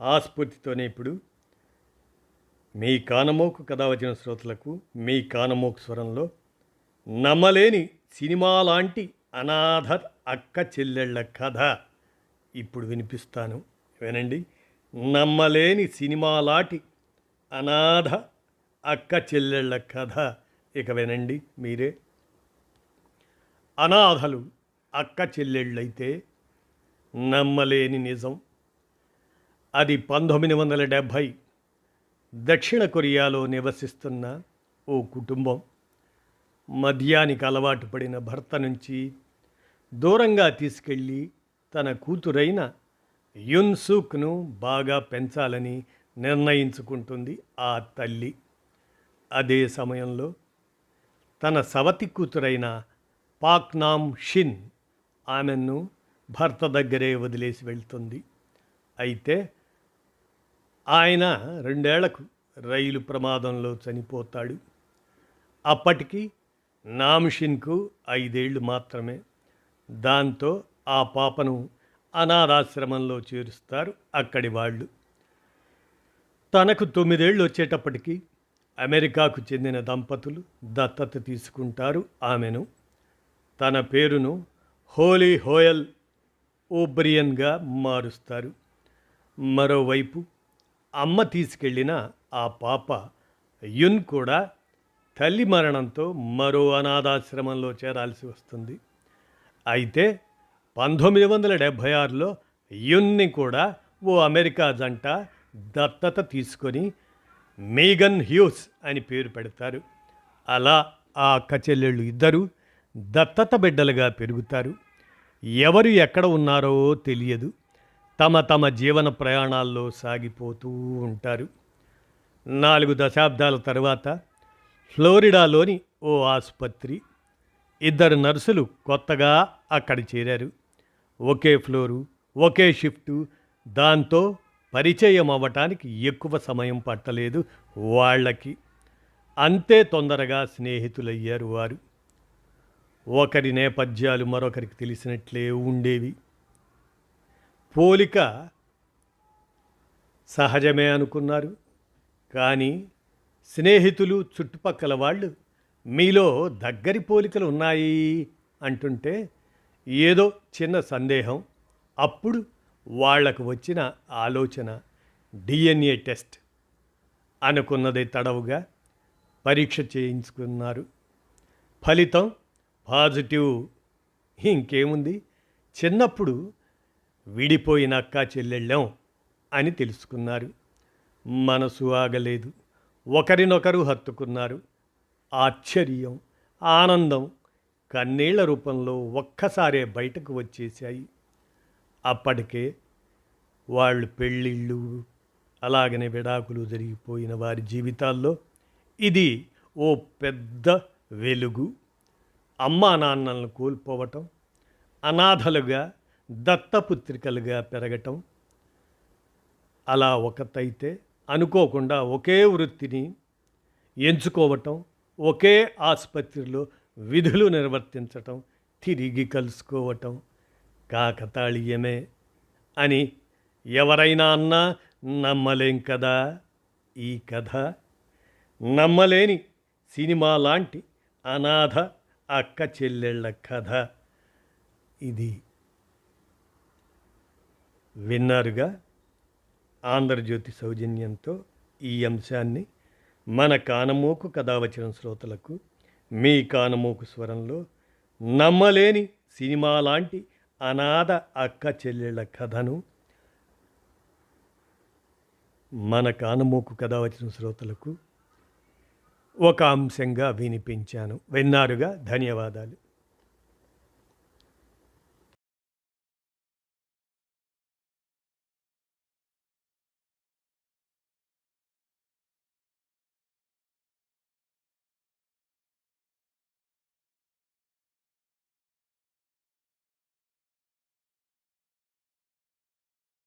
ఆ స్ఫూర్తితోనే ఇప్పుడు మీ కానమోకు కథ వచ్చిన శ్రోతలకు మీ కానమోకు స్వరంలో నమ్మలేని సినిమా లాంటి అనాథ అక్క చెల్లెళ్ళ కథ ఇప్పుడు వినిపిస్తాను. వినండి. నమ్మలేని సినిమా లాంటి అనాథ అక్క చెల్లెళ్ళ కథ. ఇక వినండి మీరే. అనాథలు అక్క చెల్లెళ్ళైతే నమ్మలేని నిజం అది పంతొమ్మిది వందల డెబ్భై దక్షిణ కొరియాలో నివసిస్తున్న ఓ కుటుంబం. మద్యానికి అలవాటు పడిన భర్త నుంచి దూరంగా తీసుకెళ్ళి తన కూతురైన యున్సూక్ను బాగా పెంచాలని నిర్ణయించుకుంటుంది ఆ తల్లి. అదే సమయంలో తన సవతి కూతురైన పాక్నామ్ షిన్ ఆమెను భర్త దగ్గరే వదిలేసి వెళ్తుంది. అయితే ఆయన రెండేళ్ళకు రైలు ప్రమాదంలో చనిపోతాడు. అప్పటికి నామిషిన్కు ఐదేళ్ళు మాత్రమే. దాంతో ఆ పాపను అనాథాశ్రమంలో చేరుస్తారు అక్కడి వాళ్ళు. తనకు తొమ్మిదేళ్ళు వచ్చేటప్పటికి అమెరికాకు చెందిన దంపతులు దత్తత తీసుకుంటారు ఆమెను. తన పేరును హోలీ హోయల్ ఓబ్రియన్గా మారుస్తారు. మరోవైపు అమ్మ తీసుకెళ్ళిన ఆ పాప యున్ కూడా తల్లి మరణంతో మరో అనాథాశ్రమంలో చేరాల్సి వస్తుంది. అయితే పంతొమ్మిది వందల డెబ్భై ఆరులో యున్ని కూడా ఓ అమెరికా జంట దత్తత తీసుకొని మీగన్ హ్యూస్ అని పేరు పెడతారు. అలా ఆ అక్క చెల్లెళ్ళు ఇద్దరు దత్తత బిడ్డలుగా పెరుగుతారు. ఎవరు ఎక్కడ ఉన్నారో తెలియదు. తమ తమ జీవన ప్రయాణాల్లో సాగిపోతూ ఉంటారు. నాలుగు దశాబ్దాల తర్వాత ఫ్లోరిడాలోని ఓ ఆసుపత్రి ఇద్దరు నర్సులు కొత్తగా అక్కడ చేరారు. ఒకే ఫ్లోరు ఒకే షిఫ్టు దాంతో పరిచయం అవ్వటానికి ఎక్కువ సమయం పట్టలేదు వాళ్ళకి. అంతే తొందరగా స్నేహితులయ్యారు వారు. ఒకరి నేపథ్యాలు మరొకరికి తెలిసినట్లే ఉండేవి. పోలిక సహజమే అనుకున్నారు. కానీ స్నేహితులు చుట్టుపక్కల వాళ్ళు మీలో దగ్గరి పోలికలు ఉన్నాయి అంటుంటే ఏదో చిన్న సందేహం. అప్పుడు వాళ్ళకు వచ్చిన ఆలోచన డిఎన్ఏ టెస్ట్ అనుకున్నది తడవుగా పరీక్ష చేయించుకున్నారు. ఫలితం పాజిటివ్. ఇంకేముంది? చిన్నప్పుడు విడిపోయిన అక్క చెల్లెళ్ళం అని తెలుసుకున్నారు. మనసు ఆగలేదు. ఒకరినొకరు హత్తుకున్నారు. ఆశ్చర్యం ఆనందం కన్నీళ్ళ రూపంలో ఒక్కసారే బయటకు వచ్చేసాయి అప్పటికే వాళ్ళు పెళ్ళిళ్ళు అలాగనే విడాకులు జరిగిపోయిన వారి జీవితాల్లో ఇది ఓ పెద్ద వెలుగు. అమ్మా నాన్నలను కోల్పోవటం అనాథలుగా దత్తపుత్రికలుగా పెరగటం. అలా ఒకతైతే అనుకోకుండా ఒకే వృత్తిని ఎంచుకోవటం ఒకే ఆసుపత్రిలో విధులు నిర్వర్తించటం తిరిగి కలుసుకోవటం కాకతాళీయమే అని ఎవరైనా అన్నా నమ్మలేం కదా? ఈ కథ నమ్మలేని సినిమా లాంటి అనాథ అక్క చెల్లెళ్ళ కథ. ఇది విన్నారుగా? ఆంధ్రజ్యోతి సౌజన్యంతో ఈ అంశాన్ని మన కానమోకు కథ వచ్చిన శ్రోతలకు మీ కానమోకు స్వరంలో నమ్మలేని సినిమా లాంటి అనాథ అక్క చెల్లెళ్ళ కథను మన కానమోకు కథ వచ్చిన శ్రోతలకు ఒక అంశంగా వినిపించాను. విన్నారుగా? ధన్యవాదాలు.